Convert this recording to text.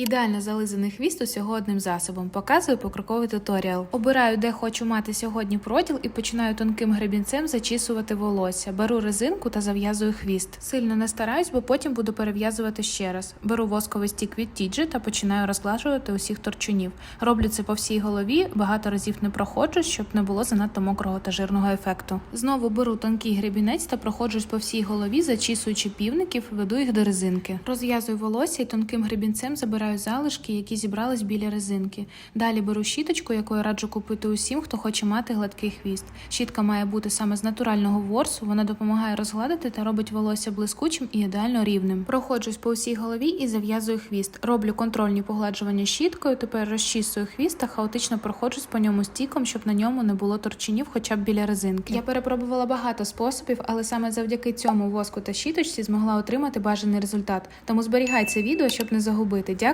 Ідеально зализаний хвіст усього одним засобом. Показую покроковий туторіал. Обираю, де хочу мати сьогодні проділ, і починаю тонким гребінцем зачісувати волосся. Беру резинку та зав'язую хвіст. Сильно не стараюсь, бо потім буду перев'язувати ще раз. Беру восковий стік від Тіджі та починаю розглажувати усіх торчунів. Роблю це по всій голові, багато разів не проходжусь, щоб не було занадто мокрого та жирного ефекту. Знову беру тонкий гребінець та проходжусь по всій голові, зачісуючи півників, веду їх до резинки. Розв'язую волосся і тонким гребінцем забираю залишки, які зібрались біля резинки. Далі беру щіточку, яку я раджу купити усім, хто хоче мати гладкий хвіст. Щітка має бути саме з натурального ворсу. Вона допомагає розгладити та робить волосся блискучим і ідеально рівним. Проходжусь по усій голові і зав'язую хвіст. Роблю контрольні погладжування щіткою. Тепер розчісую хвіст та хаотично проходжусь по ньому стіком, щоб на ньому не було торчинів, хоча б біля резинки. Я перепробувала багато способів, але саме завдяки цьому воску та щіточці змогла отримати бажаний результат. Тому зберігай це відео, щоб не загубити. Дякую